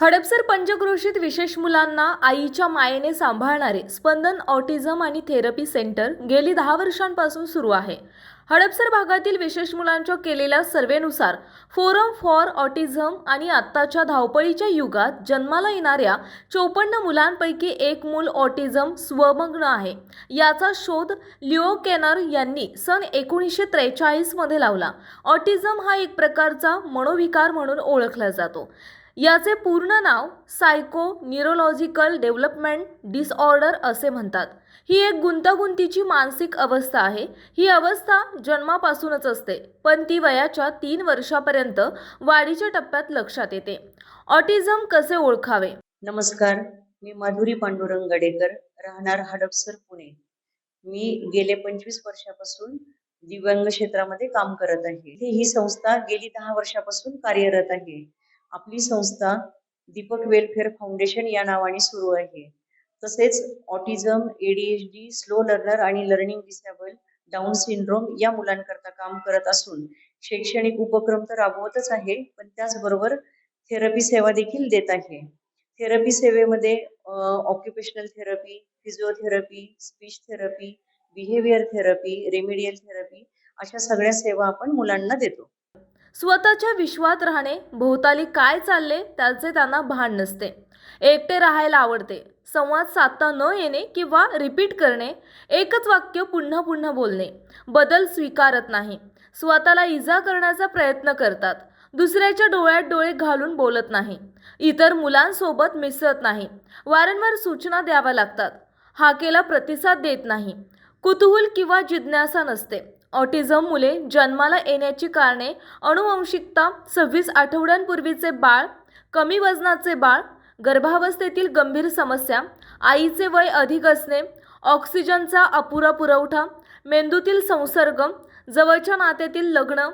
हडपसर पंचक्रोशीत विशेष मुलांना आईच्या मायेने सांभाळणारे स्पंदन ऑटिझम आणि थेरपी सेंटर गेली दहा वर्षांपासून सुरू आहे. हडपसर भागातील विशेष मुलांच्या केलेल्या सर्वेनुसार फोरम फॉर ऑटिझम आणि आत्ताच्या धावपळीच्या युगात जन्माला येणाऱ्या चोपन्न मुलांपैकी एक मूल ऑटिझम स्वमग्न आहे. याचा शोध लिओ केनर यांनी सन एकोणीसशे त्रेचाळीसमध्ये लावला. ऑटिझम हा एक प्रकारचा मनोविकार म्हणून ओळखला जातो. याचे पूर्ण नाव सायको न्यूरोलॉजिकल डेव्हलपमेंट डिसऑर्डर असे म्हणतात. ही एक गुंतागुंतीची मानसिक अवस्था आहे. ही अवस्था जन्मापासूनच असते पण ती वयाच्या तीन वर्षापर्यंत वाढीच्या टप्प्यात लक्षात येते. ऑटिझम कसे ओळखावे? नमस्कार मी माधुरी पांडुरंग गडेकर राहणार हडपसर पुणे. मी गेले पंचवीस वर्षापासून दिव्यांग क्षेत्रामध्ये काम करत आहे. ही संस्था गेली दहा वर्षापासून कार्यरत आहे. आपली संस्था दीपक वेलफेअर फाउंडेशन या नावाने सुरू आहे. तसेच ऑटिझम एडीएचडी स्लो लर्नर आणि लर्निंग डिसेबल डाऊन सिंड्रोम या मुलांकरता काम करत असून शैक्षणिक उपक्रम तर राबवतच आहे पण त्याचबरोबर थेरपी सेवा देखील देत आहे. थेरपी सेवेमध्ये occupational therapy physiotherapy speech therapy behaviour therapy remedial therapy अशा सगळ्या सेवा आपण मुलांना देतो. स्वतःच्या विश्वात राहणे भोवताली काय चालले त्याचे त्यांना भान नसते. एकटे राहायला आवडते. संवाद साधता न येणे किंवा रिपीट करणे एकच वाक्य पुन्हा पुन्हा बोलणे बदल स्वीकारत नाही. स्वतःला इजा करण्याचा प्रयत्न करतात. दुसऱ्याच्या डोळ्यात डोळे घालून बोलत नाही. इतर मुलांसोबत मिसळत नाही. वारंवार सूचना द्याव्या लागतात. हाकेला प्रतिसाद देत नाही. कुतूहल किंवा जिज्ञासा नसते. ऑटिझम मुले जन्माला येण्याची कारणे अनुवंशिकता सव्वीस आठवड्यांपूर्वीचे बाळ कमी वजनाचे बाळ गर्भावस्थेतील गंभीर समस्या आईचे वय अधिक असणे ऑक्सिजनचा अपुरा पुरवठा मेंदूतील संसर्ग जवळच्या नात्यातील लग्न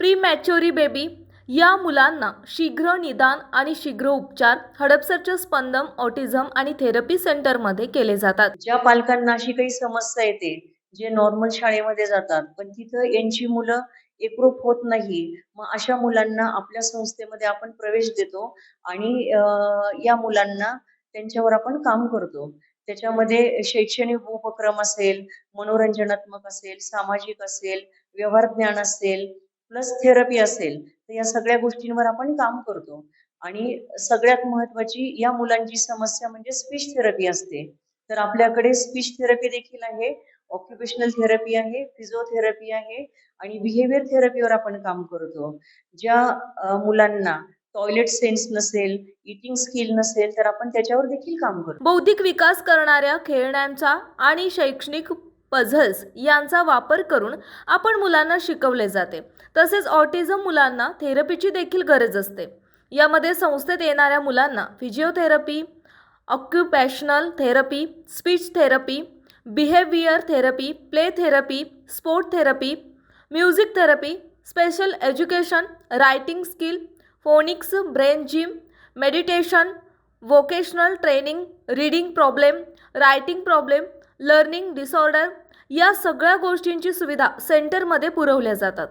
प्री मॅच्युरी बेबी या मुलांना शीघ्र निदान आणि शीघ्र उपचार हडपसरच्या स्पंदम ऑटिझम आणि थेरपी सेंटरमध्ये केले जातात. ज्या पालकांना अशी काही समस्या येते जे नॉर्मल शाळेमध्ये जातात. पण तिथं यांची मुलं एकरूप होत नाही. मग अशा मुलांना आपल्या संस्थेमध्ये आपण प्रवेश देतो आणि या मुलांना त्यांच्यावर आपण काम करतो. त्याच्यामध्ये शैक्षणिक उपक्रम असेल मनोरंजनात्मक असेल सामाजिक असेल व्यवहार ज्ञान असेल प्लस थेरपी असेल तर या सगळ्या गोष्टींवर आपण काम करतो. आणि सगळ्यात महत्वाची या मुलांची समस्या म्हणजे स्पीच थेरपी असते. तर आपल्याकडे स्पीच थेरपी देखील आहे. ऑक्युपेशनल थेरपी आहे फिजिओथेरपी आहे आणि बिहेवियर थेरपीवर आपण काम करतो. ज्या मुलांना टॉयलेट सेन्स नसेल इटिंग स्किल नसेल तर आपण त्याच्यावर देखील काम करतो. बौद्धिक विकास करणाऱ्या खेळण्यांचा आणि शैक्षणिक पझल्स यांचा वापर करून आपण मुलांना शिकवले जाते. तसेच ऑटिझम मुलांना थेरपीची देखील गरज असते. यामध्ये संस्थेत येणाऱ्या मुलांना physiotherapy occupational therapy speech therapy behaviour therapy play therapy sport therapy music therapy special education writing skill phonics brain gym meditation vocational training reading problem writing problem learning disorder या सगळ्या गोष्टींची सुविधा सेंटरमध्ये पुरवल्या जातात.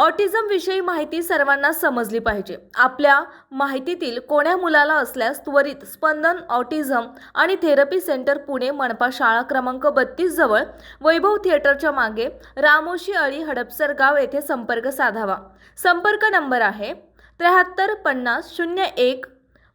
ऑटिझम विषयी माहिती सर्वांना समजली पाहिजे. आपल्या माहितीतील कोण्या मुलाला असल्यास त्वरित स्पंदन ऑटिझम आणि थेरपी सेंटर पुणे मनपा शाळा क्रमांक बत्तीस जवळ वैभव थिएटरच्या मागे रामोशी अळी हडपसर गाव येथे संपर्क साधावा. संपर्क नंबर आहे त्र्याहत्तर पन्नास शून्य एक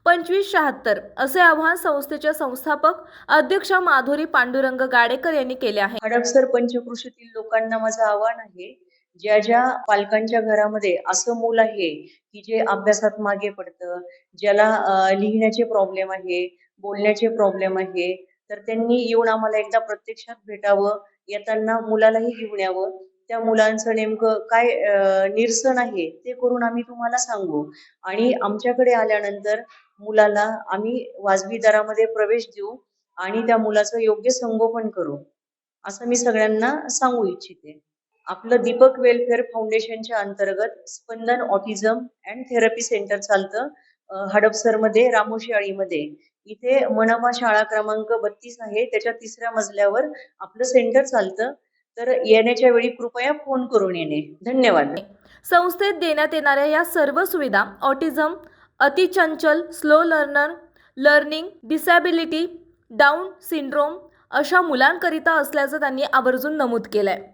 पंचवीस शहात्तर असे आव्हान संस्थेच्या संस्थापक अध्यक्ष माधुरी पांडुरंग गाडेकर यांनी केले आहे. हडपसर पंचकृषीतील लोकांना माझं आव्हान आहे ज्या ज्या पालकांच्या घरामध्ये असं मूल आहे की जे अभ्यासात मागे पडतं ज्याला लिहिण्याचे प्रॉब्लेम आहे बोलण्याचे प्रॉब्लेम आहे तर त्यांनी येऊन आम्हाला एकदा प्रत्यक्षात भेटावं येताना मुलालाही घेऊन यावं. त्या मुलांचं नेमकं काय निरसन आहे ते करून आम्ही तुम्हाला सांगू. आणि आमच्याकडे आल्यानंतर मुलाला आम्ही वाजवी दरामध्ये प्रवेश देऊ आणि त्या मुलाचं योग्य संगोपन करू. असं मी सगळ्यांना सांगू इच्छिते. आपलं दीपक वेलफेअर फाउंडेशनच्या अंतर्गत Spandan autism and therapy centre चालतं हडपसरमध्ये रामोशियाळीमध्ये. इथे मनामा शाळा क्रमांक बत्तीस आहे. त्याच्या तिसऱ्या मजल्यावर आपलं सेंटर चालतं. तर येण्याच्या वेळी कृपया फोन करून येणे. धन्यवाद. संस्थेत देण्यात येणाऱ्या या सर्व सुविधा autism अतिचंचल slow learner learning disability down syndrome अशा मुलांकरिता असल्याचं त्यांनी आवर्जून नमूद केलं आहे